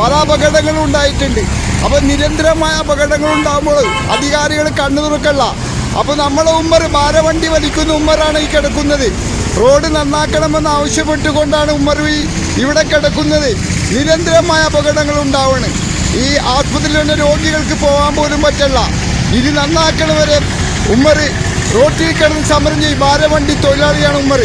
പല അപകടങ്ങളും ഉണ്ടായിട്ടുണ്ട്. അപ്പോൾ നിരന്തരമായ അപകടങ്ങൾ ഉണ്ടാകുമ്പോൾ അധികാരികൾ കണ്ണു തുറക്കല്ല. അപ്പോൾ നമ്മളെ ഉമ്മർ ഭാരവണ്ടി വലിക്കുന്ന ഉമ്മറാണ് ഈ കിടക്കുന്നത്. റോഡ് നന്നാക്കണമെന്ന് ആവശ്യപ്പെട്ടുകൊണ്ടാണ് ഉമ്മർ ഇവിടെ കിടക്കുന്നത്. നിരന്തരമായ അപകടങ്ങൾ ഉണ്ടാവണം. ഈ ആശുപത്രിയിലുള്ള രോഗികൾക്ക് പോകാൻ പോലും പറ്റില്ല. ഇത് നന്നാക്കണവരെ ഉമ്മർ റോട്ടിൽ കിടന്ന് സമരം ചെയ്യും ഭാരവണ്ടി തൊഴിലാളിയാണ് ഉമ്മർ.